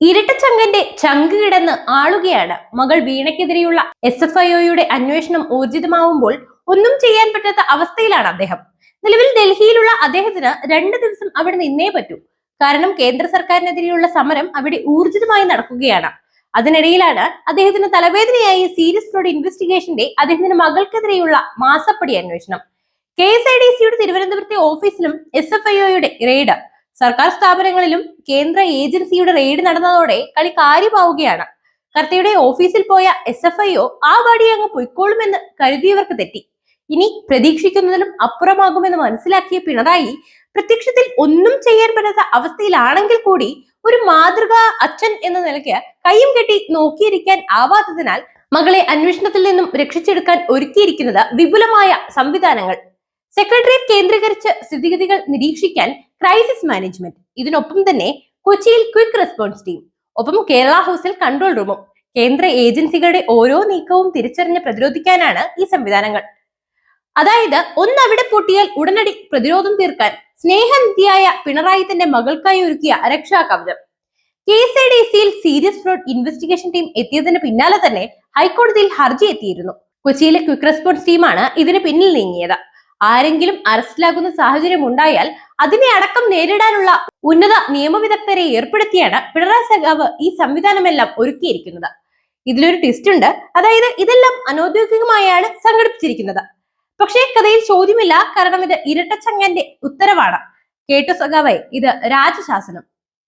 ഇരട്ടച്ചങ്കന്റെ ചങ്ക് കിടന്ന് ആളുകയാണ്. മകൾ വീണയ്ക്കെതിരെയുള്ള S F ഐഒയുടെ അന്വേഷണം ഊർജിതമാവുമ്പോൾ ഒന്നും ചെയ്യാൻ പറ്റാത്ത അവസ്ഥയിലാണ് അദ്ദേഹം. നിലവിൽ ഡൽഹിയിലുള്ള അദ്ദേഹത്തിന് രണ്ട് ദിവസം അവിടെ നിന്നേ പറ്റൂ. കാരണം കേന്ദ്ര സർക്കാരിനെതിരെയുള്ള സമരം അവിടെ ഊർജിതമായി നടക്കുകയാണ്. അതിനിടയിലാണ് അദ്ദേഹത്തിന് തലവേദനയായി സീരിയസ് ഫ്രോഡ് ഇൻവെസ്റ്റിഗേഷന്റെ അദ്ദേഹത്തിന്റെ മകൾക്കെതിരെയുള്ള മാസപ്പടി അന്വേഷണം. കെ എസ് ഐ ഡി സിയുടെ തിരുവനന്തപുരത്തെ ഓഫീസിലും എസ് എഫ് ഐഒയുടെ റെയ്ഡ്. സർക്കാർ സ്ഥാപനങ്ങളിലും കേന്ദ്ര ഏജൻസിയുടെ റെയ്ഡ് നടന്നതോടെ കളി കാര്യമാവുകയാണ്. കർത്തയുടെ ഓഫീസിൽ പോയ എസ് എഫ് ഐ ഒ ആ വഴി അങ്ങ് പൊയ്ക്കോളുമെന്ന് കരുതിയവർക്ക് തെറ്റി. ഇനി പ്രതീക്ഷിക്കുന്നതിലും അപ്പുറമാകുമെന്ന് മനസ്സിലാക്കിയ പിണറായി പ്രത്യക്ഷത്തിൽ ഒന്നും ചെയ്യാൻ പറ്റാത്ത അവസ്ഥയിലാണെങ്കിൽ കൂടി ഒരു മാതൃക അച്ഛൻ എന്ന നിലയ്ക്ക് കൈയും കെട്ടി നോക്കിയിരിക്കാൻ ആവാത്തതിനാൽ മകളെ അന്വേഷണത്തിൽ നിന്നും രക്ഷിച്ചെടുക്കാൻ ഒരുക്കിയിരിക്കുന്നത് വിപുലമായ സംവിധാനങ്ങൾ സെക്രട്ടേറിയറ്റ് കേന്ദ്രീകരിച്ച് സ്ഥിതിഗതികൾ നിരീക്ഷിക്കാൻ ക്രൈസിസ് മാനേജ്മെന്റ് ഇതിനൊപ്പം തന്നെ കൊച്ചിയിൽ ക്വിക്ക് റെസ്പോൺസ് ടീം ഒപ്പം കേരള ഹൗസിൽ കൺട്രോൾ റൂമും കേന്ദ്ര ഏജൻസികളുടെ ഓരോ നീക്കവും തിരിച്ചറിഞ്ഞ് പ്രതിരോധിക്കാനാണ് ഈ സംവിധാനങ്ങൾ. അതായത് ഒന്ന് അവിടെ പൊട്ടിയാൽ ഉടനടി പ്രതിരോധം തീർക്കാൻ സ്നേഹനിധിയായ പിണറായി തന്റെ മകൾക്കായി ഒരുക്കിയ രക്ഷാ കവചം കെ എസ് ഐ ഡി സിയിൽ സീരിയസ് ഫ്രോഡ് ഇൻവെസ്റ്റിഗേഷൻ ടീം എത്തിയതിന് പിന്നാലെ തന്നെ ഹൈക്കോടതിയിൽ ഹർജി എത്തിയിരുന്നു. കൊച്ചിയിലെ ക്വിക്ക് റെസ്പോൺസ് ടീമാണ് ഇതിന് പിന്നിൽ നീങ്ങിയത്. ആരെങ്കിലും അറസ്റ്റിലാകുന്ന സാഹചര്യം ഉണ്ടായാൽ അതിനെ അടക്കം നേരിടാനുള്ള ഉന്നത നിയമവിദഗ്ധരെ ഏർപ്പെടുത്തിയാണ് പിണറായി സഖാവ് ഈ സംവിധാനമെല്ലാം ഒരുക്കിയിരിക്കുന്നത്. ഇതിലൊരു ട്വിസ്റ്റ് ഉണ്ട്. അതായത് ഇതെല്ലാം അനൗദ്യോഗികമായാണ് സംഘടിപ്പിച്ചിരിക്കുന്നത്. പക്ഷേ കഥയിൽ ചോദ്യമില്ല. കാരണം ഇത് ഇരട്ടച്ചങ്ങന്റെ ഉത്തരവാണ്. കേട്ടു സഖാവെ ഇത് രാജശാസനം.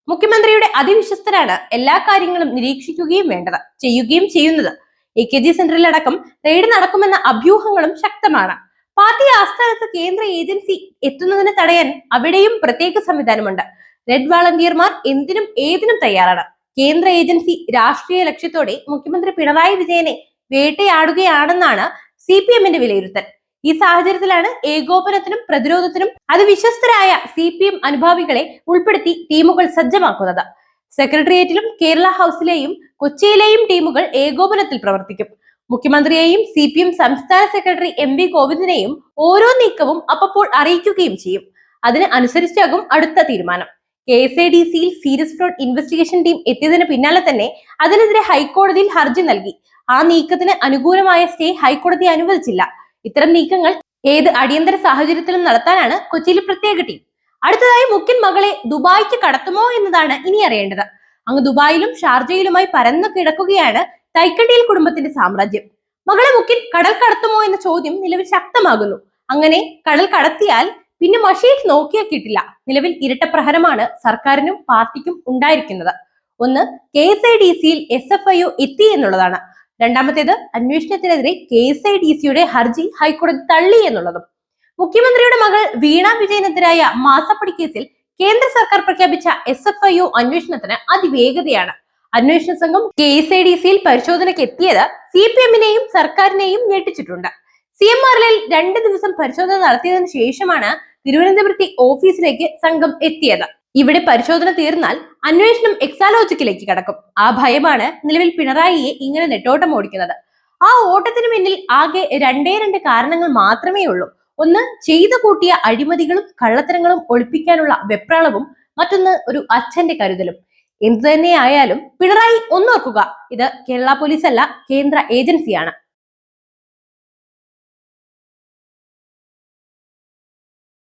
മുഖ്യമന്ത്രിയുടെ അതിവിശ്വസ്തരാണ് എല്ലാ കാര്യങ്ങളും നിരീക്ഷിക്കുകയും വേണ്ടത് ചെയ്യുകയും ചെയ്യുന്നത്. എ കെ ജി സെന്ററിലടക്കം റെയ്ഡ് നടക്കുമെന്ന അഭ്യൂഹങ്ങളും ശക്തമാണ്. പാർട്ടി ആസ്ഥാനത്ത് കേന്ദ്ര ഏജൻസി എത്തുന്നതിന് തടയാൻ അവിടെയും പ്രത്യേക സംവിധാനമുണ്ട്. റെഡ് വാളണ്ടിയർമാർ എന്തിനും ഏതിനും തയ്യാറാണ്. കേന്ദ്ര ഏജൻസി രാഷ്ട്രീയ ലക്ഷ്യത്തോടെ മുഖ്യമന്ത്രി പിണറായി വിജയനെ വേട്ടയാടുകയാണെന്നാണ് സി പി എമ്മിന്റെ വിലയിരുത്തൽ. ഈ സാഹചര്യത്തിലാണ് ഏകോപനത്തിനും പ്രതിരോധത്തിനും അതിവിശ്വസ്തരായ സി പി എം അനുഭാവികളെ ഉൾപ്പെടുത്തി ടീമുകൾ സജ്ജമാക്കുന്നത്. സെക്രട്ടേറിയറ്റിലും കേരള ഹൗസിലെയും കൊച്ചിയിലെയും ടീമുകൾ ഏകോപനത്തിൽ പ്രവർത്തിക്കും. മുഖ്യമന്ത്രിയെയും സി പി എം സംസ്ഥാന സെക്രട്ടറി എം വി ഗോവിന്ദനെയും ഓരോ നീക്കവും അപ്പോൾ അറിയിക്കുകയും ചെയ്യും. അതിന് അനുസരിച്ചാകും അടുത്ത തീരുമാനം. കെ എസ് എ ഡി സിയിൽ സീരിയസ് ഫ്രോഡ് ഇൻവെസ്റ്റിഗേഷൻ ടീം എത്തിയതിന് പിന്നാലെ തന്നെ അതിനെതിരെ ഹൈക്കോടതിയിൽ ഹർജി നൽകി. ആ നീക്കത്തിന് അനുകൂലമായ സ്റ്റേ ഹൈക്കോടതി അനുവദിച്ചില്ല. ഇത്തരം നീക്കങ്ങൾ ഏത് അടിയന്തര സാഹചര്യത്തിലും നടത്താനാണ് കൊച്ചിയിൽ പ്രത്യേക ടീം അടുത്തതായി മുഖ്യൻ മകളെ ദുബായിക്ക് കടത്തുമോ എന്നതാണ് ഇനി അറിയേണ്ടത്. അങ്ങ് ദുബായിലും ഷാർജയിലുമായി പരന്നു കിടക്കുകയാണ് തൈക്കണ്ടിയിൽ കുടുംബത്തിന്റെ സാമ്രാജ്യം. മകളെ മുക്കിൽ കടൽ കടത്തുമോ എന്ന ചോദ്യം നിലവിൽ ശക്തമാകുന്നു. അങ്ങനെ കടൽ കടത്തിയാൽ പിന്നെ മഷീദ് നോക്കിയാൽ കിട്ടില്ല നിലവിൽ ഇരട്ടപ്രഹരമാണ് സർക്കാരിനും പാർട്ടിക്കും ഉണ്ടായിരിക്കുന്നത്. ഒന്ന് കെ എസ് ഐ ഡി സിയിൽ എസ് എഫ് ഐ ഒ എത്തി എന്നുള്ളതാണ്. രണ്ടാമത്തേത് അന്വേഷണത്തിനെതിരെ കെ എസ് ഐ ഡി സിയുടെ ഹർജി ഹൈക്കോടതി തള്ളി എന്നുള്ളതും. മുഖ്യമന്ത്രിയുടെ മകൾ വീണ വിജയനെതിരായ മാസപ്പടി കേസിൽ കേന്ദ്ര സർക്കാർ പ്രഖ്യാപിച്ച എസ് എഫ് ഐ ഒ അന്വേഷണത്തിന് അതിവേഗതയാണ്. അന്വേഷണ സംഘം കെ എസ് ഐ ഡി സിയിൽ പരിശോധനയ്ക്ക് എത്തിയത് സി പി എമ്മിനെയും സർക്കാരിനെയും ഞെട്ടിച്ചിട്ടുണ്ട്. സി എം ആറിൽ രണ്ട് ദിവസം പരിശോധന നടത്തിയതിനു ശേഷമാണ് തിരുവനന്തപുരത്തെ ഓഫീസിലേക്ക് സംഘം എത്തിയത്. ഇവിടെ പരിശോധന തീർന്നാൽ അന്വേഷണം എക്സാലോജിക്കിലേക്ക് കടക്കും. ആ ഭയമാണ് നിലവിൽ പിണറായിയെ ഇങ്ങനെ നെട്ടോട്ടം ഓടിക്കുന്നത് ആ ഓട്ടത്തിന് പിന്നിൽ ആകെ രണ്ടേ രണ്ട് കാരണങ്ങൾ മാത്രമേ ഉള്ളൂ. ഒന്ന് ചെയ്തു കൂട്ടിയ അഴിമതികളും കള്ളത്തരങ്ങളും ഒളിപ്പിക്കാനുള്ള വെപ്രാളവും. മറ്റൊന്ന് ഒരു അച്ഛന്റെ കരുതലും. എന്തു തന്നെയായാലും പിണറായി ഒന്നോർക്കുക ഇത് കേരള പോലീസ് അല്ല കേന്ദ്ര ഏജൻസിയാണ്.